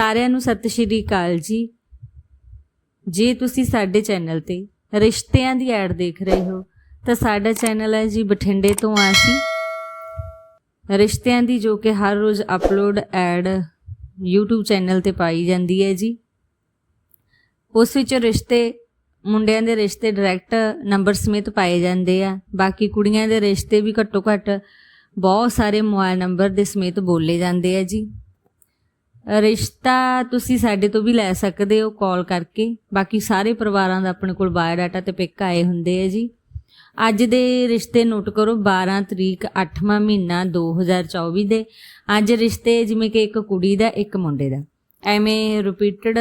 ਸਾਰਿਆਂ ਨੂੰ ਸਤਿ ਸ਼੍ਰੀ ਅਕਾਲ ਜੀ। ਜੇ ਤੁਸੀਂ ਸਾਡੇ ਚੈਨਲ ਤੇ ਰਿਸ਼ਤਿਆਂ ਦੀ ਐਡ ਦੇਖ ਰਹੇ ਹੋ, ਤਾਂ ਸਾਡਾ ਚੈਨਲ ਹੈ ਜੀ ਬਠਿੰਡੇ ਤੋਂ ਆਸੀ। ਰਿਸ਼ਤਿਆਂ ਦੀ ਜੋ ਕਿ ਹਰ ਰੋਜ਼ ਅਪਲੋਡ ਐਡ YouTube ਚੈਨਲ ਤੇ ਪਾਈ ਜਾਂਦੀ ਹੈ ਜੀ। ਉਸ ਵਿੱਚ ਰਿਸ਼ਤੇ, ਮੁੰਡਿਆਂ ਦੇ ਰਿਸ਼ਤੇ ਡਾਇਰੈਕਟ ਨੰਬਰ ਸਮੇਤ ਪਾਏ ਜਾਂਦੇ ਆ। ਬਾਕੀ ਕੁੜੀਆਂ ਦੇ ਰਿਸ਼ਤੇ ਵੀ ਘੱਟੋ ਘੱਟ ਬਹੁਤ ਸਾਰੇ ਮੋਬਾਈਲ ਨੰਬਰ ਦੇ ਸਮੇਤ ਬੋਲੇ ਜਾਂਦੇ ਆ ਜੀ। ਰਿਸ਼ਤਾ ਤੁਸੀਂ ਸਾਡੇ ਤੋਂ ਵੀ ਲੈ ਸਕਦੇ ਹੋ ਕਾਲ ਕਰਕੇ। ਬਾਕੀ ਸਾਰੇ ਪਰਿਵਾਰਾਂ ਦਾ ਆਪਣੇ ਕੋਲ ਬਾਇਓਡਾਟਾ ਤੇ ਪਿਕ ਆਏ ਹੁੰਦੇ ਆ ਜੀ। ਅੱਜ ਦੇ ਰਿਸ਼ਤੇ ਨੋਟ ਕਰੋ 12 ਤਰੀਕ 8ਵਾਂ ਮਹੀਨਾ 2024 ਦੇ। ਅੱਜ ਰਿਸ਼ਤੇ ਜਿਵੇਂ ਕਿ ਇੱਕ ਕੁੜੀ ਦਾ, ਇੱਕ ਮੁੰਡੇ ਦਾ। ਐਵੇਂ ਰਿਪੀਟਡ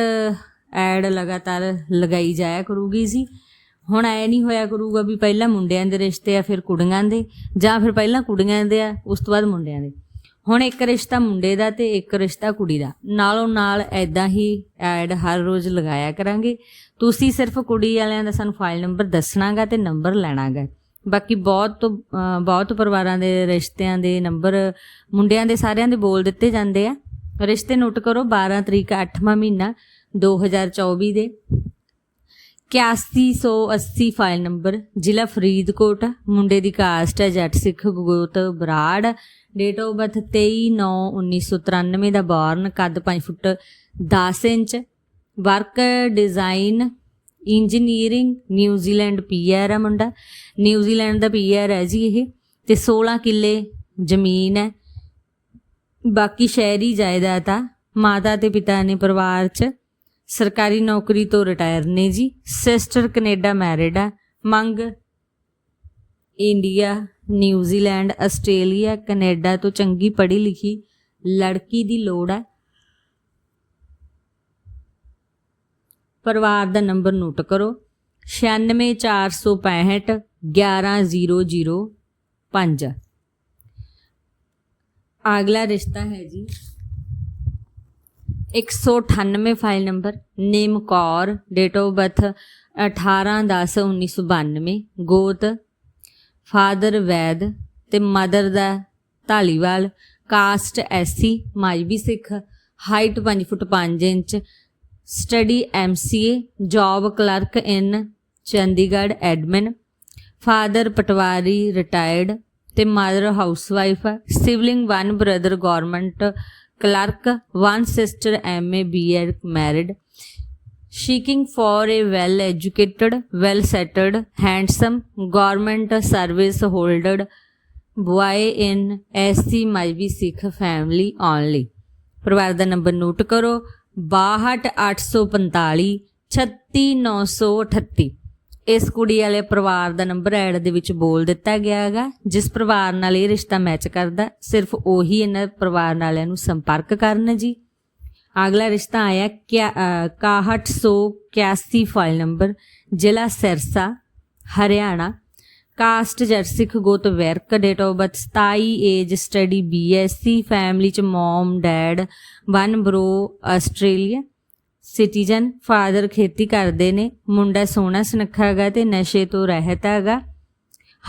ਐਡ ਲਗਾਤਾਰ ਲਗਾਈ ਜਾਇਆ ਕਰੂਗੀ ਜੀ। ਹੁਣ ਐ ਨਹੀਂ ਹੋਇਆ ਕਰੂਗਾ ਵੀ ਪਹਿਲਾਂ ਮੁੰਡਿਆਂ ਦੇ ਰਿਸ਼ਤੇ ਆ, ਫਿਰ ਕੁੜੀਆਂ ਦੇ, ਜਾਂ ਫਿਰ ਪਹਿਲਾਂ ਕੁੜੀਆਂ ਦੇ ਆ, ਉਸ ਤੋਂ ਬਾਅਦ ਮੁੰਡਿਆਂ ਦੇ। ਹੁਣ ਇੱਕ ਰਿਸ਼ਤਾ ਮੁੰਡੇ ਦਾ ਤੇ ਇੱਕ ਰਿਸ਼ਤਾ ਕੁੜੀ ਦਾ। ਨਾਲੋਂ ਨਾਲ ਐਦਾਂ ਹੀ ਐਡ ਹਰ ਰੋਜ਼ ਲਗਾਇਆ ਕਰਾਂਗੇ। ਤੁਸੀਂ ਸਿਰਫ ਕੁੜੀ ਵਾਲਿਆਂ ਦਾ ਸਾਨੂੰ ਫਾਈਲ ਨੰਬਰ ਦੱਸਣਾਗਾ ਤੇ ਨੰਬਰ ਲੈਣਾਗਾ। ਬਾਕੀ ਬਹੁਤ ਬਹੁਤ ਪਰਿਵਾਰਾਂ ਦੇ ਰਿਸ਼ਤਿਆਂ ਦੇ ਨੰਬਰ ਮੁੰਡਿਆਂ ਦੇ ਸਾਰਿਆਂ ਦੇ ਬੋਲ ਦਿੱਤੇ ਜਾਂਦੇ ਆ। ਰਿਸ਼ਤੇ ਨੋਟ ਕਰੋ 12 ਤਰੀਕ 8ਵਾਂ ਮਹੀਨਾ 2024 ਦੇ। 8180 ਫਾਈਲ ਨੰਬਰ ਜ਼ਿਲ੍ਹਾ ਫਰੀਦਕੋਟ, ਮੁੰਡੇ ਦੀ ਕਾਸਟ ਹੈ ਜੱਟ ਸਿੱਖ ਗੋਤ ਬਰਾੜ। ਡੇਟ ਆਫ ਬਰਥ 23/9/1993 ਦਾ ਬੌਰਨ ਕੱਦ 5 foot 10 inch work design engineering New Zealand PR ਆ ਮੁੰਡਾ। ਨਿਊਜ਼ੀਲੈਂਡ ਦਾ ਪੀਆਰ ਹੈ ਜੀ ਇਹ। ਤੇ 16 ਕਿੱਲੇ ਜ਼ਮੀਨ ਹੈ। ਬਾਕੀ ਸ਼ਹਿਰੀ ਜਾਇਦਾਦ ਆ। ਮਾਤਾ ਤੇ ਪਿਤਾ ਨੇ ਪਰਿਵਾਰ 'ਚ। ਸਰਕਾਰੀ ਨੌਕਰੀ ਤੋਂ ਰਿਟਾਇਰ ਨੇ ਜੀ। ਸਿਸਟਰ ਕੈਨੇਡਾ ਮੈਰਿਡ ਆ। ਮੰਗ ਇੰਡੀਆ ਨਿਊਜ਼ੀਲੈਂਡ ਆਸਟ੍ਰੇਲੀਆ, ਕੈਨੇਡਾ ਤੋਂ ਚੰਗੀ ਪੜ੍ਹੀ ਲਿਖੀ ਲੜਕੀ ਦੀ ਲੋੜ ਹੈ। ਪਰਿਵਾਰ ਦਾ ਨੰਬਰ ਨੋਟ ਕਰੋ। 96465 11005 ਅਗਲਾ ਰਿਸ਼ਤਾ ਹੈ ਜੀ 198 file number, name Kaur, date of birth 18/10/1992 ਗੋਤ ਫਾਦਰ ਵੈਦ ਤੇ mother the Dhaliwal caste SC Mazhabi Sikh, height 5 foot 5 inch, study MCA job clerk in Chandigarh, admin, father patwari retired ਤੇ ਮਦਰ ਹਾਊਸਵਾਈਫ ਹੈ sibling one brother government clerk, one sister MA BEd married. Seeking for a well educated well settled handsome government service holder boy in SC Majbi Sikh family only ਪਰਿਵਾਰ ਦਾ number note ਕਰੋ 62845 36938 ਇਸ ਕੁੜੀ ਵਾਲੇ ਪਰਿਵਾਰ ਦਾ number add ਦੇ ਵਿੱਚ ਬੋਲ ਦਿੱਤਾ ਗਿਆ ਹੈਗਾ ਜਿਸ ਪਰਿਵਾਰ ਨਾਲ ਇਹ ਰਿਸ਼ਤਾ ਮੈਚ ਕਰਦਾ ਸਿਰਫ ਉਹੀ ਇਹਨਾਂ ਪਰਿਵਾਰ ਵਾਲਿਆਂ ਨੂੰ ਸੰਪਰਕ ਕਰਨ ਜੀ ਅਗਲਾ ਰਿਸ਼ਤਾ ਆਇਆ ਕਿਆ- ਅ, 6181 ਫਾਈਲ ਨੰਬਰ ਜ਼ਿਲ੍ਹਾ ਸਿਰਸਾ ਹਰਿਆਣਾ। ਕਾਸਟ ਜਰਸਿਕ ਗੋਤ work date of birth 27 age study BSc family ਚ mom dad one bro Australia citizen father ਖੇਤੀ ਕਰਦੇ ਨੇ ਮੁੰਡਾ ਸੋਹਣਾ ਸੁਨੱਖਾ ਹੈਗਾ ਤੇ ਨਸ਼ੇ ਤੋਂ ਰਹਿਤ ਹੈਗਾ।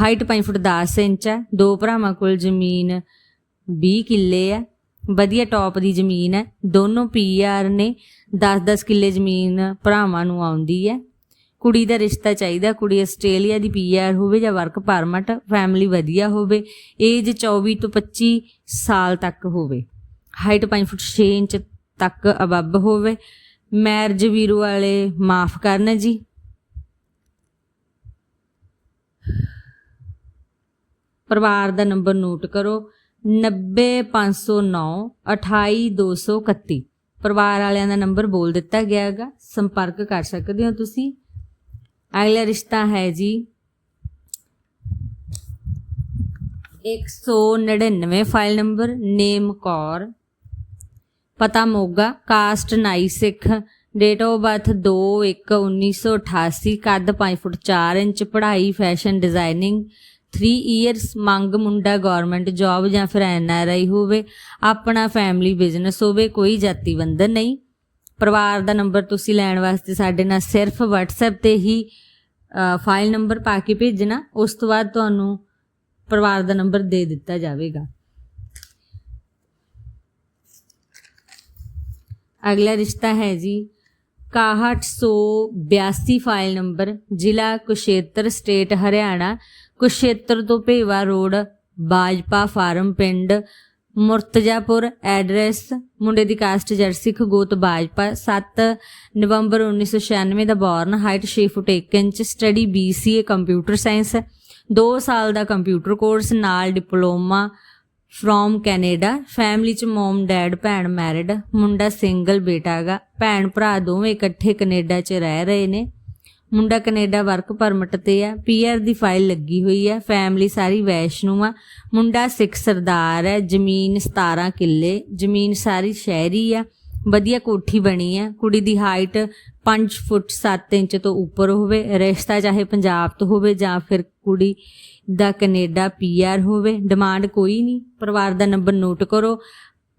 ਹਾਈਟ 5 ਫੁੱਟ 10 ਇੰਚ ਹੈ ਦੋ ਭਰਾਵਾਂ ਕੋਲ ਜ਼ਮੀਨ 20 ਕਿੱਲੇ ਹੈ। ਵਧੀਆ ਟੌਪ ਦੀ ਜ਼ਮੀਨ ਹੈ। ਦੋਨੋਂ ਪੀਆਰ ਨੇ 10-10 ਕਿੱਲੇ ਜ਼ਮੀਨ ਭਰਾਵਾਂ ਨੂੰ ਆਉਂਦੀ ਹੈ। ਕੁੜੀ ਦਾ ਰਿਸ਼ਤਾ ਚਾਹੀਦਾ, ਕੁੜੀ ਆਸਟ੍ਰੇਲੀਆ ਦੀ ਪੀਆਰ ਹੋਵੇ ਜਾਂ ਵਰਕ ਪਰਮਿਟ ਫੈਮਿਲੀ ਵਧੀਆ ਹੋਵੇ ਏਜ 24 ਤੋਂ 25 ਸਾਲ ਤੱਕ ਹੋਵੇ। ਹਾਈਟ 5 ਫੁੱਟ 6 ਇੰਚ ਤੱਕ ਅਬੱਬ ਹੋਵੇ। ਮੈਰਿਜ ਵੀਰੂ ਵਾਲੇ ਮਾਫ ਕਰਨ ਜੀ। ਪਰਿਵਾਰ ਦਾ ਨੰਬਰ ਨੋਟ ਕਰੋ। 90509 28231 ਪਰਿਵਾਰ ਵਾਲਿਆਂ ਦਾ ਨੰਬਰ ਬੋਲ ਦਿੱਤਾ ਗਿਆ ਹੈਗਾ। ਸੰਪਰਕ ਕਰ ਸਕਦੇ ਹੋ ਤੁਸੀਂ। ਅਗਲਾ ਰਿਸ਼ਤਾ ਹੈ ਜੀ 199 ਫਾਈਲ ਨੰਬਰ, ਨੇਮ ਕੌਰ। ਪਤਾ ਮੋਗਾ, ਕਾਸਟ ਨਾਈ ਸਿੱਖ। ਡੇਟ ਆਫ ਬਰਥ 2/1/1988 ਕੱਦ 5 ਫੁੱਟ 4 ਇੰਚ, ਪੜ੍ਹਾਈ, ਫੈਸ਼ਨ ਡਿਜ਼ਾਈਨਿੰਗ 3 ਇਅਰਸ ਮੰਗ ਮੁੰਡਾ ਗਵਰਨਮੈਂਟ ਜੌਬ ਜਾਂ ਫਿਰ ਐਨਆਰਆਈ ਹੋਵੇ, ਆਪਣਾ ਫੈਮਿਲੀ ਬਿਜ਼ਨਸ ਹੋਵੇ, ਕੋਈ ਜਾਤੀ ਬੰਧਨ ਨਹੀਂ। ਪਰਿਵਾਰ ਦਾ ਨੰਬਰ ਤੁਸੀਂ ਲੈਣ ਵਾਸਤੇ ਸਾਡੇ ਨਾਲ ਸਿਰਫ WhatsApp ਤੇ ਹੀ ਫਾਈਲ ਨੰਬਰ ਪਾ ਕੇ ਭੇਜਣਾ, ਉਸ ਤੋਂ ਬਾਅਦ ਤੁਹਾਨੂੰ ਪਰਿਵਾਰ ਦਾ ਨੰਬਰ ਦੇ ਦਿੱਤਾ ਜਾਵੇਗਾ। ਅਗਲਾ ਰਿਸ਼ਤਾ ਹੈ ਜੀ 6182 ਫਾਈਲ ਨੰਬਰ ਜ਼ਿਲ੍ਹਾ ਕੁਸ਼ੇਤਰ ਸਟੇਟ ਹਰਿਆਣਾ। ਕੁਸ਼ੇਤਰ ਤੋਂ ਭੇਵਾ ਰੋਡ, ਬਾਜਪਾ ਫਾਰਮ ਪਿੰਡ, ਮੁਰਤਜ਼ਾਪੁਰ ਐਡਰੈਸ, ਮੁੰਡੇ ਦੀ ਕਾਸਟ ਜਰਸਿੱਖ ਗੋਤ ਬਾਜਪਾ 7 ਨਵੰਬਰ 1996 ਦਾ born height 6 foot 1 inch study BCA computer science 2 ਸਾਲ ਦਾ ਕੰਪਿਊਟਰ ਕੋਰਸ ਨਾਲ ਡਿਪਲੋਮਾ ਫਰੋਮ ਕੈਨੇਡਾ ਫੈਮਿਲੀ ਚ ਮਮ ਡੈਡ ਭੈਣ ਮੈਰਿਡ ਮੁੰਡਾ ਸਿੰਗਲ ਬੇਟਾ ਗਾ, ਭੈਣ ਭਰਾ ਦੋਵੇਂ ਇਕੱਠੇ ਕੈਨੇਡਾ ਚ ਰਹਿ ਰਹੇ ਨੇ। ਮੁੰਡਾ ਕੈਨੇਡਾ ਵਰਕ ਪਰਮਿਟ ਤੇ ਆ, ਪੀਆਰ ਦੀ ਫਾਈਲ ਲੱਗੀ ਹੋਈ ਆ, ਫੈਮਿਲੀ ਸਾਰੀ ਵੈਸ਼ਨੂ ਆ। ਮੁੰਡਾ ਸਿੱਖ ਸਰਦਾਰ ਹੈ ਜ਼ਮੀਨ 17 ਕਿੱਲੇ, ਜ਼ਮੀਨ ਸਾਰੀ ਸ਼ਹਿਰੀ ਆ, ਵਧੀਆ ਕੋਠੀ ਬਣੀ ਆ, ਕੁੜੀ ਦੀ ਹਾਈਟ 5 ਫੁੱਟ 7 ਇੰਚ ਤੋਂ ਉੱਪਰ ਹੋਵੇ, ਰਿਸ਼ਤਾ ਚਾਹੇ ਪੰਜਾਬ ਤੋਂ ਹੋਵੇ ਜਾਂ ਫਿਰ ਕੁੜੀ ਦਾ ਕੈਨੇਡਾ ਪੀਆਰ ਹੋਵੇ, ਡਿਮਾਂਡ ਕੋਈ ਨਹੀਂ, ਪਰਿਵਾਰ ਦਾ ਨੰਬਰ ਨੋਟ ਕਰੋ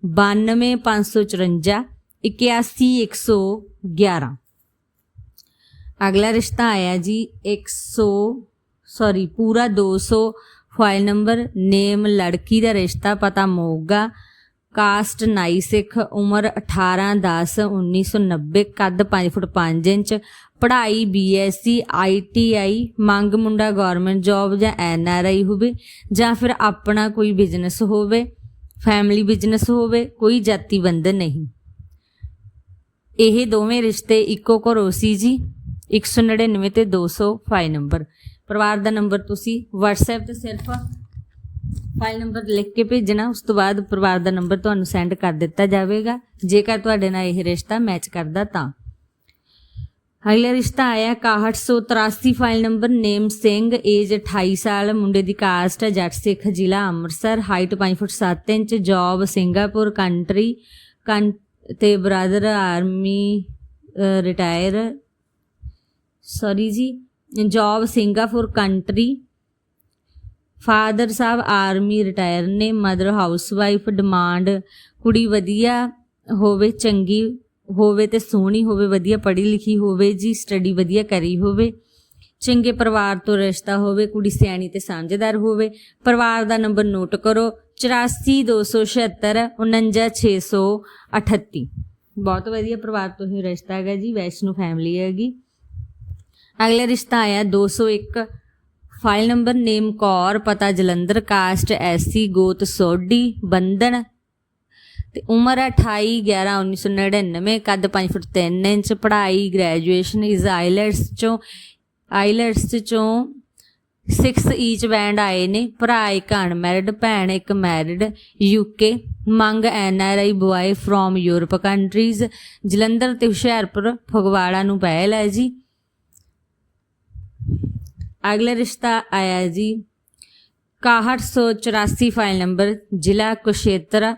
92554 81111 ਅਗਲਾ ਰਿਸ਼ਤਾ ਆਇਆ ਜੀ 100 ਸੌਰੀ ਪੂਰਾ 200 ਫਾਈਲ ਨੰਬਰ ਨੇਮ ਲੜਕੀ ਦਾ ਰਿਸ਼ਤਾ ਪਤਾ ਮੋਗਾ ਕਾਸਟ ਨਾਈ ਸਿੱਖ, ਉਮਰ 18 10 1990 ਕੱਦ 5 ਫੁੱਟ 5 ਇੰਚ, ਪੜ੍ਹਾਈ ਬੀਐਸਸੀ ਆਈਟੀਆਈ ਮੰਗ ਮੁੰਡਾ ਗਵਰਨਮੈਂਟ ਜੌਬ ਜਾਂ ਐਨਆਰਆਈ ਹੋਵੇ ਜਾਂ ਫਿਰ ਆਪਣਾ ਕੋਈ ਬਿਜ਼ਨਸ ਹੋਵੇ ਫੈਮਿਲੀ ਬਿਜ਼ਨਸ ਹੋਵੇ, ਕੋਈ ਜਾਤੀ ਬੰਧਨ ਨਹੀਂ। ਇਹ ਦੋਵੇਂ ਰਿਸ਼ਤੇ ਇੱਕੋ ਘਰੋਂ ਸੀ ਜੀ। 199 ਤੇ 200 ਫਾਈਲ ਨੰਬਰ। ਪਰਿਵਾਰ ਦਾ ਨੰਬਰ ਤੁਸੀਂ WhatsApp ਤੇ ਸਿਰਫ ਫਾਈਲ ਨੰਬਰ ਲਿਖ ਕੇ ਭੇਜਣਾ, ਉਸ ਤੋਂ ਬਾਅਦ ਪਰਿਵਾਰ ਦਾ ਨੰਬਰ ਤੁਹਾਨੂੰ ਸੈਂਡ ਕਰ ਦਿੱਤਾ ਜਾਵੇਗਾ। ਜੇਕਰ ਤੁਹਾਡੇ ਨਾਲ ਇਹ ਰਿਸ਼ਤਾ ਮੈਚ ਕਰਦਾ ਤਾਂ। ਅਗਲਾ ਰਿਸ਼ਤਾ ਆਇਆ 6183 file number, name Singh age 28 ਸਾਲ, ਮੁੰਡੇ ਦੀ ਕਾਸਟ ਜੱਟ ਸਿੱਖ, ਜ਼ਿਲ੍ਹਾ Amritsar height 5 foot 7 inch job Singapore country ਕੰ- ਤੇ ਬ੍ਰਦਰ ਆਰਮੀ ਰਿਟਾਇਰ ਸੌਰੀ ਜੀ ਜੌਬ ਸਿੰਗਾਪੁਰ ਕੰਟਰੀ ਫਾਦਰ ਸਾਹਿਬ ਆਰਮੀ ਰਿਟਾਇਰ ਨੇ ਮਦਰ ਹਾਊਸਵਾਈਫ ਡਿਮਾਂਡ ਕੁੜੀ ਵਧੀਆ ਹੋਵੇ, ਚੰਗੀ ਹੋਵੇ ਤੇ ਸੋਹਣੀ ਹੋਵੇ, ਵਧੀਆ ਪੜ੍ਹੀ ਲਿਖੀ ਹੋਵੇ, ਜੀ ਸਟੱਡੀ ਵਧੀਆ ਕਰੀ ਹੋਵੇ, ਚੰਗੇ ਪਰਿਵਾਰ ਤੋਂ ਰਿਸ਼ਤਾ ਹੋਵੇ, ਕੁੜੀ ਸਿਆਣੀ ਤੇ ਸਾਂਝੇਦਾਰ ਹੋਵੇ, ਪਰਿਵਾਰ ਦਾ ਨੰਬਰ ਨੋਟ ਕਰੋ 8427 49638 ਬਹੁਤ ਵਧੀਆ ਪਰਿਵਾਰ ਤੋਂ ਹੀ ਰਿਸ਼ਤਾ ਹੈਗਾ ਜੀ, ਵੈਸ਼ਨੂ ਫੈਮਿਲੀ ਹੈਗੀ। ਅਗਲਾ ਰਿਸ਼ਤਾ ਆਇਆ 201 ਫਾਈਲ ਨੰਬਰ ਨੇਮ ਕੌਰ, ਪਤਾ ਜਲੰਧਰ, ਕਾਸਟ ਐਸਸੀ ਗੋਤ ਸੋਢੀ, ਬੰਧਨ। ਤੇ ਉਮਰ ਹੈ 28 11 1999 ਕੱਦ 5 ਫੁੱਟ 3 ਇੰਚ, ਪੜ੍ਹਾਈ ਗ੍ਰੈਜੂਏਸ਼ਨ ਇਜ਼ ਆਈਲੈਟਸ ਚੋਂ ਆਈਲੈਟਸ ਚੋਂ 6 ਈਚ ਬੈਂਡ ਆਏ ਨੇ, ਭਰਾ ਇੱਕ ਅਨਮੈਰਿਡ ਭੈਣ ਇੱਕ ਮੈਰਿਡ ਯੂਕੇ ਮੰਗ NRI boy from Europe countries Jalandhar ਤੇ ਹੁਸ਼ਿਆਰਪੁਰ, ਫਗਵਾੜਾ ਨੂੰ ਪਹਿਲ ਹੈ ਜੀ। ਅਗਲਾ ਰਿਸ਼ਤਾ ਆਇਆ ਜੀ 6184 ਫਾਈਲ ਨੰਬਰ ਜ਼ਿਲ੍ਹਾ ਕੁਸ਼ੇਤਰ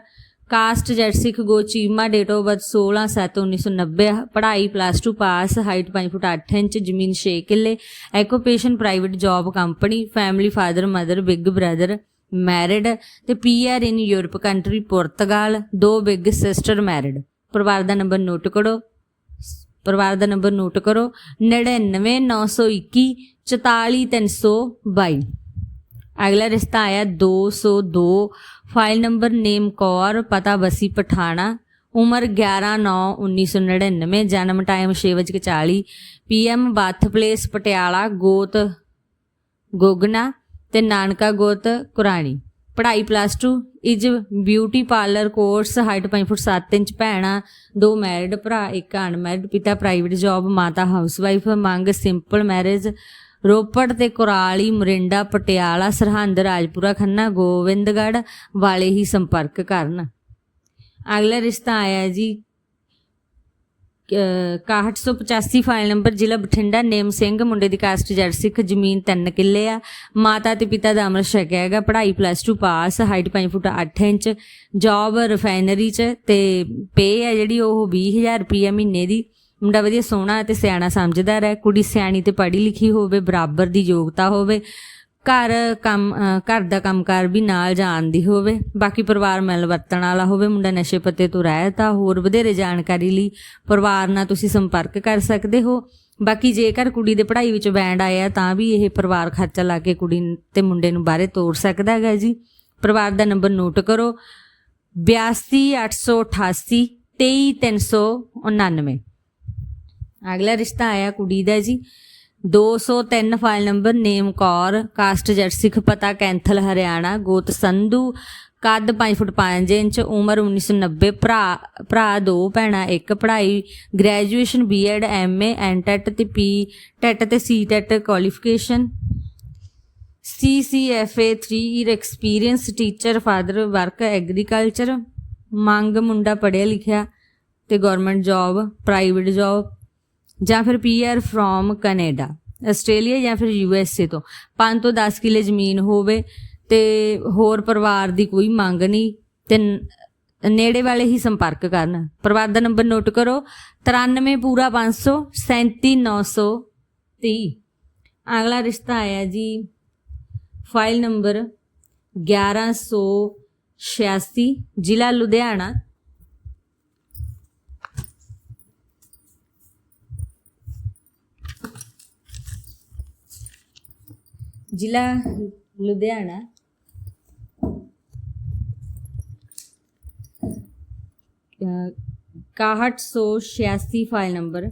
ਕਾਸਟ ਜੱਟ ਸਿੱਖ ਗੋ ਚੀਮਾ ਡੇਟ ਆਫ ਬਰਥ 16 7 1990 ਪੜ੍ਹਾਈ plus 2 pass height 5 foot 8 inch, ਜ਼ਮੀਨ 6 ਕਿੱਲੇ occupation private job company family father mother big brother married ਤੇ PR in Europe country Portugal ਦੋ ਬਿਗ ਸਿਸਟਰ ਮੈਰਿਡ ਪਰਿਵਾਰ ਦਾ ਨੰਬਰ ਨੋਟ ਕਰੋ। ਪਰਿਵਾਰ ਦਾ ਨੰਬਰ ਨੋਟ ਕਰੋ 99921 44322 ਅਗਲਾ ਰਿਸ਼ਤਾ ਆਇਆ 202 ਫਾਈਲ ਨੰਬਰ ਨੇਮ ਕੌਰ, ਪਤਾ, ਬਸੀ, ਪਠਾਣਾ। ਉਮਰ 11/9/1999 ਜਨਮ time 6:40 PM birth place Patiala, ਗੋਤ, ਗੋਗਨਾ ਤੇ ਨਾਨਕਾ ਗੋਤ, ਕੁਰਾਣੀ। ਪੜ੍ਹਾਈ plus 2 is beauty parlour course height 5 foot 7 inch, ਭੈਣਾ, ਦੋ ਮੈਰਿਡ ਭਰਾ, ਇੱਕ ਅਨਮੈਰਿਡ ਪਿਤਾ ਪ੍ਰਾਈਵੇਟ ਜੌਬ ਮਾਤਾ ਹਾਊਸਵਾਈਫ ਮੰਗ ਸਿੰਪਲ ਮੈਰਿਜ ਰੋਪੜ ਤੇ ਕੁਰਾਲੀ, ਮਰਿੰਡਾ, ਪਟਿਆਲਾ, ਸਰਹੰਦ, ਰਾਜਪੁਰਾ, ਖੰਨਾ ਗੋਬਿੰਦਗੜ੍ਹ ਵਾਲੇ ਹੀ ਸੰਪਰਕ ਕਰਨ। ਅਗਲਾ ਰਿਸ਼ਤਾ ਆਇਆ ਜੀ 6185 ਫਾਈਲ ਨੰਬਰ ਜ਼ਿਲ੍ਹਾ ਬਠਿੰਡਾ, ਨੇਮ ਸਿੰਘ, ਮੁੰਡੇ ਦੀ ਕਾਸਟ ਜੱਟ ਸਿੱਖ, ਜ਼ਮੀਨ 3 ਕਿੱਲੇ ਆ। ਮਾਤਾ ਤੇ ਪਿਤਾ ਦਾ ਅਮਰ ਛਕਿਆ ਹੈਗਾ, ਪੜ੍ਹਾਈ plus 2 pass height 5 foot 8 inch job refinery ਚ ਤੇ ਪੇ ਆ ਜਿਹੜੀ ਉਹ 20000 ਰੁਪਏ ਮਹੀਨੇ ਦੀ। ਮੁੰਡਾ ਵਧੀਆ ਸੋਹਣਾ ਤੇ ਸਿਆਣਾ ਸਮਝਦਾਰ ਹੈ, ਕੁੜੀ ਸਿਆਣੀ ਤੇ ਪੜ੍ਹੀ ਲਿਖੀ ਹੋਵੇ, ਬਰਾਬਰ ਦੀ ਯੋਗਤਾ ਹੋਵੇ। ਘਰ ਕੰਮ ਘਰ ਦਾ ਕੰਮਕਾਰ ਵੀ ਨਾਲ ਜਾਣਦੀ ਹੋਵੇ। ਬਾਕੀ ਪਰਿਵਾਰ ਮਿਲ ਵਰਤਣ ਵਾਲਾ ਹੋਵੇ, ਮੁੰਡਾ ਨਸ਼ੇ ਪੱਤੇ ਤੋਂ ਰਹਿਤ ਆ ਹੋਰ ਵਧੇਰੇ ਜਾਣਕਾਰੀ ਲਈ ਪਰਿਵਾਰ ਨਾਲ ਤੁਸੀਂ ਸੰਪਰਕ ਕਰ ਸਕਦੇ ਹੋ। ਬਾਕੀ ਜੇਕਰ ਕੁੜੀ ਦੇ ਪੜ੍ਹਾਈ ਵਿੱਚ ਬੈਂਡ ਆਇਆ ਤਾਂ ਵੀ ਇਹ ਪਰਿਵਾਰ ਖਰਚਾ ਲਾ ਕੇ ਕੁੜੀ ਤੇ ਮੁੰਡੇ ਨੂੰ ਬਾਹਰੇ ਤੋਰ ਸਕਦਾ ਹੈਗਾ ਜੀ। ਪਰਿਵਾਰ ਦਾ ਨੰਬਰ ਨੋਟ ਕਰੋ। 82888 23399 ਅਗਲਾ ਰਿਸ਼ਤਾ ਆਇਆ ਕੁੜੀ ਦਾ ਜੀ। 203 file number, name Kaur, caste Jatt Sikh ਪਤਾ, ਕੈਂਥਲ, ਹਰਿਆਣਾ, ਗੋਤ ਸੰਧੂ, ਕੱਦ 5 ਫੁੱਟ 5 ਇੰਚ, ਉਮਰ 1990 ਭਰਾ ਭਰਾ ਦੋ ਭੈਣਾਂ, ਇੱਕ ਪੜ੍ਹਾਈ, ਗ੍ਰੈਜੂਏਸ਼ਨ, ਬੀਐਡ ਐਮਏ ਐਨਟੈਟ ਤੇ ਪੀ, ਟੈਟ ਤੇ C TET qualification CCFA 3 year experience teacher father work agriculture ਮੰਗ, ਮੁੰਡਾ ਪੜਿਆ ਲਿਖਿਆ ਤੇ ਗਵਰਨਮੈਂਟ ਜੌਬ ਪ੍ਰਾਈਵੇਟ ਜੌਬ ਜਾਂ ਫਿਰ ਪੀਆਰ ਫਰੋਮ ਕੈਨੇਡਾ, ਆਸਟ੍ਰੇਲੀਆ ਜਾਂ ਫਿਰ ਯੂਐਸਏ ਤੋਂ। 5 ਤੋਂ 10 ਕਿੱਲੇ ਜ਼ਮੀਨ ਹੋਵੇ ਤੇ ਹੋਰ ਪਰਿਵਾਰ ਦੀ ਕੋਈ ਮੰਗ ਨਹੀਂ ਤੇ ਨੇੜੇ ਵਾਲੇ ਹੀ ਸੰਪਰਕ ਕਰਨ। ਪਰਿਵਾਰ ਦਾ ਨੰਬਰ ਨੋਟ ਕਰੋ 93 ਪੂਰਾ 500 37930 ਅਗਲਾ ਰਿਸ਼ਤਾ ਆਇਆ ਜੀ, ਫਾਈਲ ਨੰਬਰ 1186 ਜ਼ਿਲ੍ਹਾ ਲੁਧਿਆਣਾ। ਜ਼ਿਲ੍ਹਾ ਲੁਧਿਆਣਾ। ਅਹ 6186 ਫਾਈਲ ਨੰਬਰ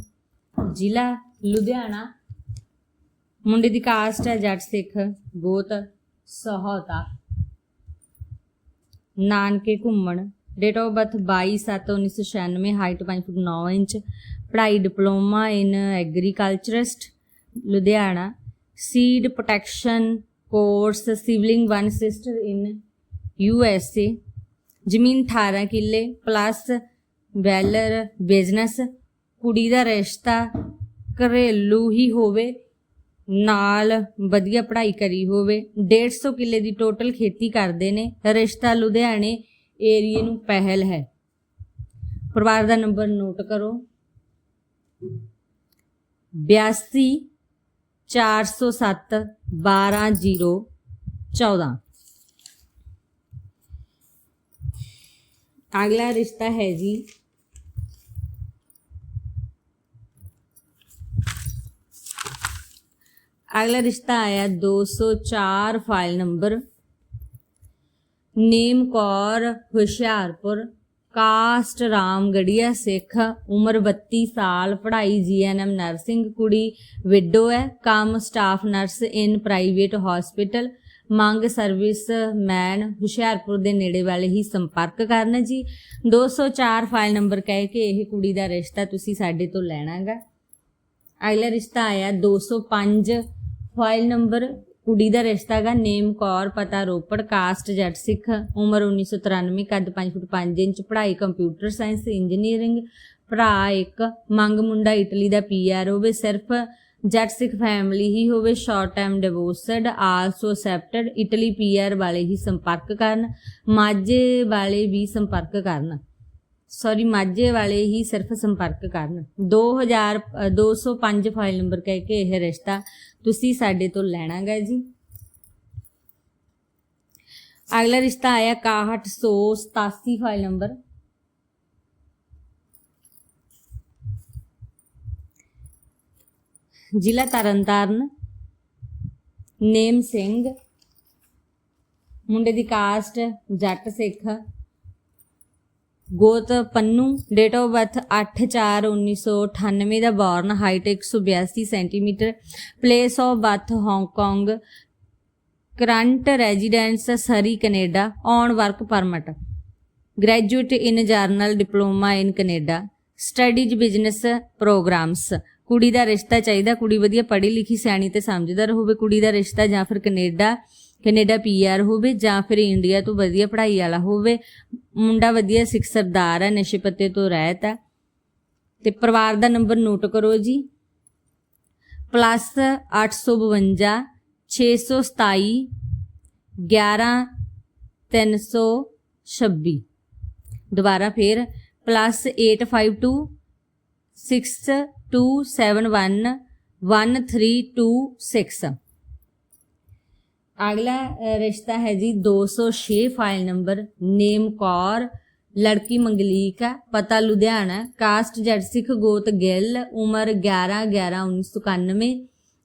ਜ਼ਿਲ੍ਹਾ ਲੁਧਿਆਣਾ। ਮੁੰਡੇ ਦੀ ਕਾਸਟ ਹੈ ਜੱਟ ਸਿੱਖ ਗੋਤ ਸਹੌਤਾ। ਨਾਨਕੇ Ghuman date of birth 22/7/1996 height 5 foot 9 inch, ਪੜ੍ਹਾਈ diploma in agriculturist Ludhiana. Seed protection course sibling one sister in U S A ਜ਼ਮੀਨ 18 ਕਿੱਲੇ ਪਲੱਸ ਵੈਲਰ ਬਿਜ਼ਨਸ ਕੁੜੀ ਦਾ ਰਿਸ਼ਤਾ ਘਰੇਲੂ ਹੀ ਹੋਵੇ, ਨਾਲ ਵਧੀਆ ਪੜ੍ਹਾਈ ਕਰੀ ਹੋਵੇ 150 ਕਿੱਲੇ ਦੀ ਟੋਟਲ ਖੇਤੀ ਕਰਦੇ ਨੇ, ਰਿਸ਼ਤਾ ਲੁਧਿਆਣੇ ਏਰੀਏ ਨੂੰ ਪਹਿਲ ਹੈ। ਪਰਿਵਾਰ ਦਾ ਨੰਬਰ ਨੋਟ ਕਰੋ। 82 407 12014 ਅਗਲਾ ਰਿਸ਼ਤਾ ਹੈ ਜੀ। ਅਗਲਾ ਰਿਸ਼ਤਾ ਆਇਆ 204 file number. Name Kaur Hoshiarpur. Caste Ramgarhia Sikh, ਉਮਰ 32 ਸਾਲ, ਪੜ੍ਹਾਈ ਜੀਐਨਐਮ ਨਰਸਿੰਗ ਕੁੜੀ ਵਿਡੋ ਹੈ, ਕੰਮ staff nurse in private hospital ਮੰਗ ਸਰਵਿਸ ਮੈਨ ਹੁਸ਼ਿਆਰਪੁਰ ਦੇ ਨੇੜੇ ਵਾਲੇ ਹੀ ਸੰਪਰਕ ਕਰਨ ਜੀ। 204 ਫਾਈਲ ਨੰਬਰ ਕਹਿ ਕੇ ਇਹ ਕੁੜੀ ਦਾ ਰਿਸ਼ਤਾ ਤੁਸੀਂ ਸਾਡੇ ਤੋਂ ਲੈਣਾਗਾ। ਅਗਲਾ ਰਿਸ਼ਤਾ ਆਇਆ 205 ਫਾਈਲ ਨੰਬਰ ਕੁੜੀ ਦਾ ਰਿਸ਼ਤਾ ਹੈਗਾ ਨੇਮ ਕੌਰ ਪਤਾ ਰੋਪੜ ਕਾਸਟ ਜੱਟ ਸਿੱਖ ਉਮਰ 1993 ਕੱਦ 5 ਫੁੱਟ 5 ਇੰਚ ਪੜ੍ਹਾਈ ਕੰਪਿਊਟਰ ਸਾਇੰਸ ਇੰਜੀਨੀਅਰਿੰਗ ਭਰਾ ਇੱਕ ਮੰਗ ਮੁੰਡਾ ਇਟਲੀ ਦਾ ਪੀਆਰ ਹੋਵੇ ਸਿਰਫ ਜੱਟ ਸਿੱਖ ਫੈਮਿਲੀ ਹੀ ਹੋਵੇ short time divorced also accepted Italy PR ਵਾਲੇ ਹੀ ਸੰਪਰਕ ਕਰਨ ਮਾਝੇ ਵਾਲੇ ਵੀ ਸੰਪਰਕ ਕਰਨ। ਸੌਰੀ ਮਾਝੇ ਵਾਲੇ ਹੀ ਸਿਰਫ ਸੰਪਰਕ ਕਰਨ। 2000 ਅ, 205 ਫਾਈਲ ਨੰਬਰ ਕਹਿ ਕੇ ਇਹ ਰਿਸ਼ਤਾ ਤੁਸੀਂ ਸਾਡੇ ਤੋਂ ਲੈਣਾਗਾ ਜੀ। ਅਗਲਾ ਰਿਸ਼ਤਾ ਆਇਆ 6187 ਫਾਈਲ ਨੰਬਰ ਜ਼ਿਲ੍ਹਾ ਤਰਨਤਾਰਨ। ਨੇਮ ਸਿੰਘ। ਮੁੰਡੇ ਦੀ ਕਾਸਟ ਜੱਟ ਸਿੱਖ। ਗੋਤ Pannu date of birth 8/4/1998 the born height 182 centimetre place of birth Hong Kong current residence Surrey Canada on work permit graduate in general diploma in Canada studies business programs ਕੁੜੀ ਦਾ ਰਿਸ਼ਤਾ ਚਾਹੀਦਾ, ਕੁੜੀ ਵਧੀਆ ਪੜ੍ਹੀ ਲਿਖੀ, ਸਿਆਣੀ ਤੇ ਸਮਝਦਾਰ ਹੋਵੇ, ਕੁੜੀ ਦਾ ਰਿਸ਼ਤਾ ਜਾਂ ਫਿਰ ਕੈਨੇਡਾ ਕੈਨੇਡਾ ਪੀਆਰ ਹੋਵੇ ਜਾਂ ਫਿਰ ਇੰਡੀਆ ਤੋਂ ਵਧੀਆ ਪੜ੍ਹਾਈ ਵਾਲਾ ਹੋਵੇ, ਮੁੰਡਾ ਵਧੀਆ ਸਿੱਖ ਸਰਦਾਰ ਹੈ ਨਸ਼ੇ ਪੱਤੇ ਤੋਂ ਰਹਿਤ ਹੈ ਤੇ ਪਰਿਵਾਰ ਦਾ ਨੰਬਰ ਨੋਟ ਕਰੋ ਜੀ। ਪਲੱਸ 852 627 11 326 ਦੁਬਾਰਾ ਫੇਰ ਪਲੱਸ 852 6271 1326 ਅਗਲਾ ਰਿਸ਼ਤਾ ਹੈ ਜੀ 206 ਫਾਈਲ ਨੰਬਰ, ਨੇਮ ਕੌਰ, ਲੜਕੀ ਮੰਗਲੀਕ ਹੈ, ਪਤਾ ਲੁਧਿਆਣਾ, ਕਾਸਟ ਜੱਟ ਸਿੱਖ ਗੋਤ ਗਿੱਲ, ਉਮਰ 11 11 1991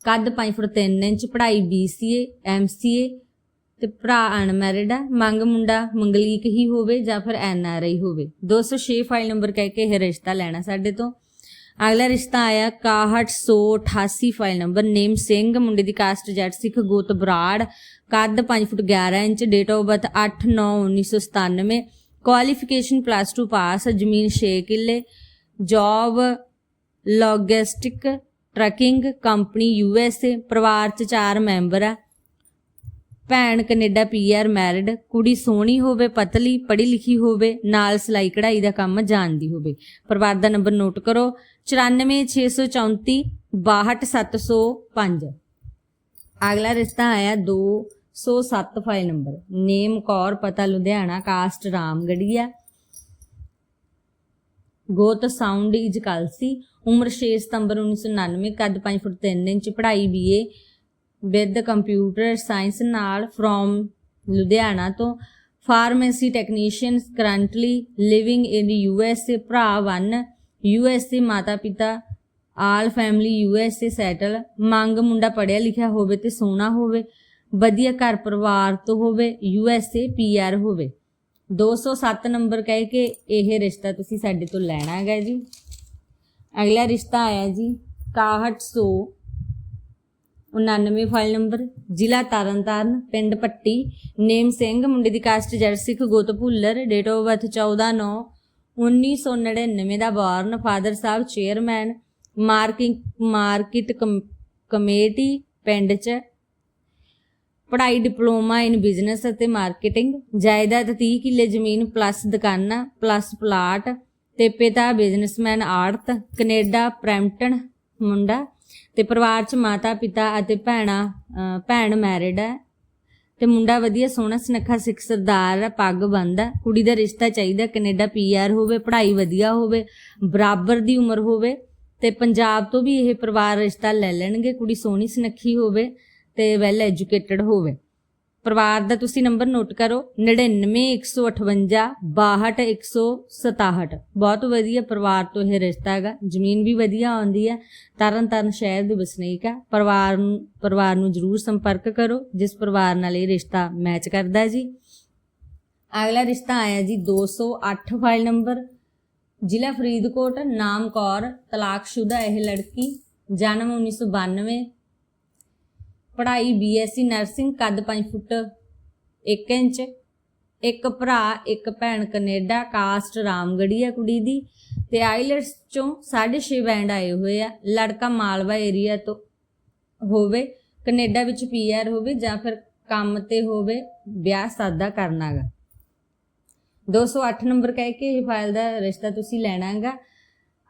ਕੱਦ 5 ਫੁੱਟ 3 ਇੰਚ, ਪੜ੍ਹਾਈ BCA MCA ਤੇ ਭਰਾ ਅਨਮੈਰਿਡ ਆ ਮੰਗ ਮੁੰਡਾ ਮੰਗਲੀਕ ਹੀ ਹੋਵੇ ਜਾਂ ਫਿਰ ਐਨ ਆਰ ਆਈ ਹੋਵੇ। 206 ਫਾਈਲ ਨੰਬਰ ਕਹਿ ਕੇ ਇਹ ਰਿਸ਼ਤਾ ਲੈਣਾ ਸਾਡੇ ਤੋਂ। ਅਗਲਾ ਰਿਸ਼ਤਾ ਆਇਆ 6188 ਫਾਈਲ ਨੰਬਰ, ਨੇਮ ਸਿੰਘ, ਮੁੰਡੇ ਦੀ ਕਾਸਟ ਜੱਟ ਸਿੱਖ ਗੋਤ ਬਰਾੜ, ਕੱਦ 5 foot 11 inch date of birth 8 9 1997 qualification plus 2 pass ਜ਼ਮੀਨ 6 ਕਿੱਲੇ job logistic trucking company U S A ਪਰਿਵਾਰ ਚ ਚਾਰ ਮੈਂਬਰ ਆ। ਭੈਣ ਕੈਨੇਡਾ ਪੀਆਰ ਮੈਰਿਡ, ਕੁੜੀ ਸੋਹਣੀ ਹੋਵੇ, ਪਤਲੀ ਪੜ੍ਹੀ ਲਿਖੀ ਹੋਵੇ, ਨਾਲ ਸਿਲਾਈ ਕਢਾਈ ਦਾ ਕੰਮ ਜਾਣਦੀ ਹੋਵੇ। ਪਰਿਵਾਰ ਦਾ ਨੰਬਰ ਨੋਟ ਕਰੋ 94634 62705 ਅਗਲਾ ਰਿਸ਼ਤਾ ਆਇਆ 207 ਫਾਈਲ ਨੰਬਰ। ਨੇਮ ਕੌਰ, ਪਤਾ ਲੁਧਿਆਣਾ, ਕਾਸਟ ਰਾਮਗੜੀਆ। ਗੋਤ ਸਾਊਂਡ ਇਜ ਕਲਸੀ ਉਮਰ 6 ਸਤੰਬਰ 1999 ਕੱਦ 5 ਫੁੱਟ 3 ਇੰਚ, ਪੜ੍ਹਾਈ ਬੀਏ। ਵਿਦ ਕੰਪਿਊਟਰ ਸਾਇੰਸ ਨਾਲ ਫਰੋਮ ਲੁਧਿਆਣਾ ਤੋਂ pharmacy technician currently living in U S A ਭਰਾ 1 ਯੂ ਐਸ ਏ ਮਾਤਾ ਪਿਤਾ all family U S A settle ਮੰਗ ਮੁੰਡਾ ਪੜਿਆ ਲਿਖਿਆ ਹੋਵੇ ਤੇ ਸੋਹਣਾ ਹੋਵੇ, ਵਧੀਆ ਘਰ ਪਰਿਵਾਰ ਤੋਂ ਹੋਵੇ U S A P R ਹੋਵੇ। 207 ਨੰਬਰ ਕਹਿ ਕੇ ਇਹ ਰਿਸ਼ਤਾ ਤੁਸੀਂ ਸਾਡੇ ਤੋਂ ਲੈਣਾ ਹੈਗਾ ਜੀ। ਅਗਲਾ ਰਿਸ਼ਤਾ ਆਇਆ ਜੀ 6100 99 ਫਾਈਲ ਨੰਬਰ, ਜ਼ਿਲ੍ਹਾ ਤਰਨਤਾਰਨ, ਪਿੰਡ ਪੱਟੀ, ਨੇਮ ਸਿੰਘ, ਮੁੰਡੇ ਦੀ ਕਾਸਟ ਜੜ ਗੋਤ ਭੁੱਲਰ ਡੇਟ ਆਫ ਬਰਥ 14 9 1999 ਦਾ ਬਾਰਨ ਫਾਦਰ ਸਾਹਿਬ ਚੇਅਰਮੈਨ ਮਾਰਕਿੰਗ ਮਾਰਕੀਟ ਕਮ- ਕਮੇਟੀ, ਪਿੰਡ ਚ, ਪੜ੍ਹਾਈ ਡਿਪਲੋਮਾ ਇਨ ਬਿਜ਼ਨਸ ਅਤੇ ਮਾਰਕੀਟਿੰਗ ਜਾਇਦਾਦ 30 ਕਿੱਲੇ ਜ਼ਮੀਨ ਪਲੱਸ ਦੁਕਾਨਾਂ ਪਲੱਸ ਪਲਾਟ ਤੇ ਪਿਤਾ ਬਿਜ਼ਨਸਮੈਨ ਆੜਤ ਕੈਨੇਡਾ ਪ੍ਰੈਂਪਟਨ ਮੁੰਡਾ ਤੇ ਪਰਿਵਾਰ ਚ ਮਾਤਾ, ਪਿਤਾ ਅਤੇ ਭੈਣਾ ਭੈਣ ਮੈਰਿਡ ਹੈ ਤੇ ਮੁੰਡਾ ਵਧੀਆ ਸੋਹਣਾ ਸੁਨੱਖਾ ਸਿੱਖ ਸਰਦਾਰ ਹੈ, ਪੱਗ ਬੰਨਦਾ ਕੁੜੀ ਦਾ ਰਿਸ਼ਤਾ ਚਾਹੀਦਾ, ਕੈਨੇਡਾ ਪੀਆਰ ਹੋਵੇ, ਪੜ੍ਹਾਈ ਵਧੀਆ ਹੋਵੇ, ਬਰਾਬਰ ਦੀ ਉਮਰ ਹੋਵੇ ਤੇ ਪੰਜਾਬ ਤੋਂ ਵੀ ਇਹ ਪਰਿਵਾਰ ਰਿਸ਼ਤਾ ਲੈ ਲੈਣਗੇ, ਕੁੜੀ ਸੋਹਣੀ ਸੁਨੱਖੀ ਹੋਵੇ ਤੇ ਵੈਲ ਐਜੂਕੇਟਡ ਹੋਵੇ। ਪਰਿਵਾਰ ਦਾ ਤੁਸੀਂ ਨੰਬਰ ਨੋਟ ਕਰੋ 99158 62167 ਬਹੁਤ ਵਧੀਆ ਪਰਿਵਾਰ ਤੋਂ ਇਹ ਰਿਸ਼ਤਾ ਹੈਗਾ, ਜ਼ਮੀਨ ਵੀ ਵਧੀਆ ਆਉਂਦੀ ਹੈ ਤਰਨ ਤਾਰਨ ਸ਼ਹਿਰ ਦੇ ਵਸਨੀਕ ਹੈ। ਪਰਿਵਾਰ ਨੂੰ ਪਰਿਵਾਰ ਨੂੰ ਜਰੂਰ ਸੰਪਰਕ ਕਰੋ, ਜਿਸ ਪਰਿਵਾਰ ਨਾਲ ਇਹ ਰਿਸ਼ਤਾ ਮੈਚ ਕਰਦਾ ਹੈ ਜੀ। ਅਗਲਾ ਰਿਸ਼ਤਾ ਆਇਆ ਜੀ 208 ਫਾਈਲ ਨੰਬਰ ਜ਼ਿਲ੍ਹਾ ਫਰੀਦਕੋਟ ਨਾਮ ਕੌਰ ਤਲਾਕਸ਼ੁਦਾ ਇਹ ਲੜਕੀ, ਜਨਮ 1992 ਪੜ੍ਹਾਈ ਬੀਐਸਸੀ ਨਰਸਿੰਗ ਕੱਦ 5 ਫੁੱਟ 1 ਇੰਚ, ਇੱਕ ਭਰਾ, ਇੱਕ ਭੈਣ ਕੈਨੇਡਾ ਕਾਸਟ ਰਾਮਗੜੀ ਆ ਕੁੜੀ ਦੀ ਤੇ ਆਈਲੈਟਸ ਚੋਂ 6.5 ਬੈਂਡ ਆਏ ਹੋਏ ਆ, ਲੜਕਾ ਮਾਲਵਾ ਏਰੀਆ ਤੋਂ ਹੋਵੇ, ਕੈਨੇਡਾ ਵਿੱਚ ਪੀਆਰ ਹੋਵੇ ਜਾਂ ਫਿਰ ਕੰਮ ਤੇ ਹੋਵੇ, ਵਿਆਹ ਸਾਦਾ ਕਰਨਾਗਾ 208 ਨੰਬਰ ਕਹਿ ਕੇ ਇਹ ਫਾਈਲ ਦਾ ਰਿਸ਼ਤਾ ਤੁਸੀਂ ਲੈਣਾ ਹੈਗਾ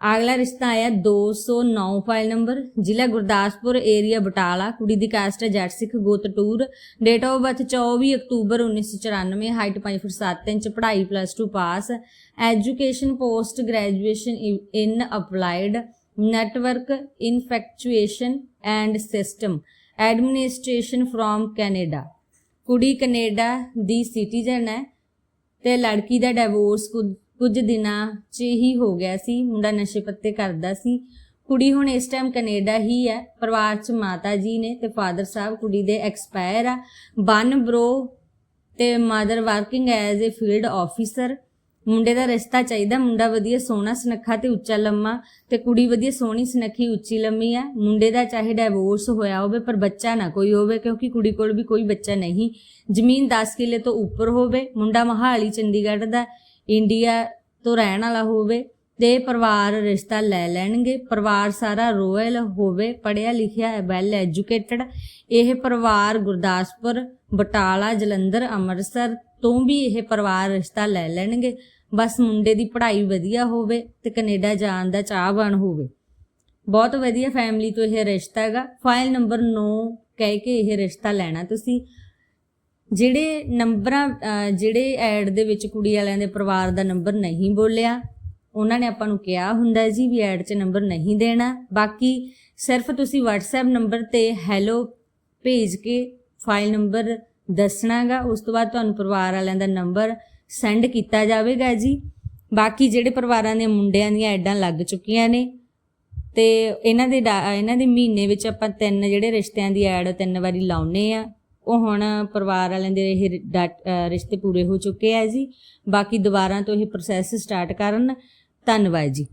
ਅਗਲਾ ਰਿਸ਼ਤਾ ਆਇਆ 209 ਫਾਈਲ ਨੰਬਰ, ਜ਼ਿਲ੍ਹਾ ਗੁਰਦਾਸਪੁਰ, ਏਰੀਆ ਬਟਾਲਾ। ਕੁੜੀ ਦੀ ਕਾਸਟ ਹੈ ਜੱਟ ਸਿੱਖ ਗੋਤ ਟੂਰ। ਡੇਟ ਆਫ ਬਰਥ 24 ਅਕਤੂਬਰ 1994 ਹਾਈਟ 5 ਫੁੱਟ 7 ਇੰਚ, ਪੜ੍ਹਾਈ plus 2 pass education post graduation in applied network ਇਨਫੈਕਚੁਏਸ਼ਨ and system administration from Canada ਕੁੜੀ ਕੈਨੇਡਾ ਦੀ ਸਿਟੀਜ਼ਨ ਹੈ ਤੇ ਲੜਕੀ ਦਾ ਡਿਵੋਰਸ ਕੁਝ ਦਿਨਾਂ 'ਚ ਹੀ ਹੋ ਗਿਆ ਸੀ, ਮੁੰਡਾ ਨਸ਼ੇ ਪੱਤੇ ਕਰਦਾ ਸੀ। ਕੁੜੀ ਹੁਣ ਇਸ ਟਾਈਮ ਕੈਨੇਡਾ ਹੀ ਹੈ ਪਰਿਵਾਰ 'ਚ ਮਾਤਾ ਜੀ ਨੇ ਤੇ ਫਾਦਰ ਸਾਹਿਬ ਕੁੜੀ ਦੇ ਐਕਸਪਾਇਰ ਆ। ਬਨ ਬ੍ਰੋ ਤੇ mother working as a field officer ਮੁੰਡੇ ਦਾ ਰਿਸ਼ਤਾ ਚਾਹੀਦਾ, ਮੁੰਡਾ ਵਧੀਆ ਸੋਹਣਾ ਸੁਨੱਖਾ ਤੇ ਉੱਚਾ ਲੰਮਾ ਤੇ ਕੁੜੀ ਵਧੀਆ ਸੋਹਣੀ ਸੁਨੱਖੀ ਉੱਚੀ ਲੰਮੀ ਆ। ਮੁੰਡੇ ਦਾ ਚਾਹੇ ਡਿਵੋਰਸ ਹੋਇਆ ਹੋਵੇ, ਪਰ ਬੱਚਾ ਨਾ ਕੋਈ ਹੋਵੇ, ਕਿਉਂਕਿ ਕੁੜੀ ਕੋਲ ਵੀ ਕੋਈ ਬੱਚਾ ਨਹੀਂ। ਜ਼ਮੀਨ 10 ਕਿੱਲੇ ਤੋਂ ਉੱਪਰ ਹੋਵੇ, ਮੁੰਡਾ ਮਹਾਲੀ, ਚੰਡੀਗੜ੍ਹ ਦਾ ਇੰਡੀਆ ਤੋਂ ਰਹਿਣ ਵਾਲਾ ਹੋਵੇ ਤੇ ਪਰਿਵਾਰ ਰਿਸ਼ਤਾ ਲੈ ਲੈਣਗੇ। ਪਰਿਵਾਰ ਸਾਰਾ ਰੋਇਲ ਹੋਵੇ ਪੜਿਆ ਲਿਖਿਆ ਹੈ ਵੈਲ ਐਜੂਕੇਟਡ ਇਹ ਪਰਿਵਾਰ ਗੁਰਦਾਸਪੁਰ, ਬਟਾਲਾ, ਜਲੰਧਰ, ਅੰਮ੍ਰਿਤਸਰ ਤੋਂ ਵੀ ਇਹ ਪਰਿਵਾਰ ਰਿਸ਼ਤਾ ਲੈ ਲੈਣਗੇ। ਬਸ ਮੁੰਡੇ ਦੀ ਪੜ੍ਹਾਈ ਵਧੀਆ ਹੋਵੇ ਤੇ ਕੈਨੇਡਾ ਜਾਣ ਦਾ ਚਾਹਵਾਨ ਹੋਵੇ। ਬਹੁਤ ਵਧੀਆ ਫੈਮਿਲੀ ਤੋਂ ਇਹ ਰਿਸ਼ਤਾ ਹੈਗਾ। ਫਾਈਲ ਨੰਬਰ 9 ਕਹਿ ਕੇ ਇਹ ਰਿਸ਼ਤਾ ਲੈਣਾ ਤੁਸੀਂ। ਜਿਹੜੇ ਨੰਬਰਾਂ ਜਿਹੜੇ ਐਡ ਦੇ ਵਿੱਚ ਕੁੜੀ ਵਾਲਿਆਂ ਦੇ ਪਰਿਵਾਰ ਦਾ ਨੰਬਰ ਨਹੀਂ ਬੋਲਿਆ, ਉਹਨਾਂ ਨੇ ਆਪਾਂ ਨੂੰ ਕਿਹਾ ਹੁੰਦਾ ਜੀ ਵੀ ਐਡ 'ਚ ਨੰਬਰ ਨਹੀਂ ਦੇਣਾ। ਬਾਕੀ ਸਿਰਫ ਤੁਸੀਂ WhatsApp ਨੰਬਰ ਤੇ ਹੈਲੋ ਭੇਜ ਕੇ ਫਾਈਲ ਨੰਬਰ ਦੱਸਣਾਗਾ, ਉਸ ਤੋਂ ਬਾਅਦ ਤੁਹਾਨੂੰ ਪਰਿਵਾਰ ਵਾਲਿਆਂ ਦਾ ਨੰਬਰ ਸੈਂਡ ਕੀਤਾ ਜਾਵੇਗਾ ਜੀ। ਬਾਕੀ ਜਿਹੜੇ ਪਰਿਵਾਰਾਂ ਦੇ ਮੁੰਡਿਆਂ ਦੀਆਂ ਐਡਾਂ ਲੱਗ ਚੁੱਕੀਆਂ ਨੇ ਤੇ ਇਹਨਾਂ ਦੇ ਡਾ- ਇਹਨਾਂ ਦੇ ਮਹੀਨੇ ਵਿੱਚ ਆਪਾਂ ਤਿੰਨ ਜਿਹੜੇ ਰਿਸ਼ਤਿਆਂ ਦੀ ਐਡ ਤਿੰਨ ਵਾਰੀ ਲਾਉਨੇ ਆ ਉਹ ਹੁਣ ਪਰਿਵਾਰ ਵਾਲਿਆਂ ਦੇ ਇਹ ਰਿ- ਰਿਸ਼ਤੇ ਪੂਰੇ ਹੋ ਚੁੱਕੇ ਆ ਜੀ। ਬਾਕੀ ਦੁਬਾਰਾ ਤੋਂ ਇਹ ਪ੍ਰੋਸੈਸ ਸਟਾਰਟ ਕਰਨ। ਧੰਨਵਾਦ ਜੀ।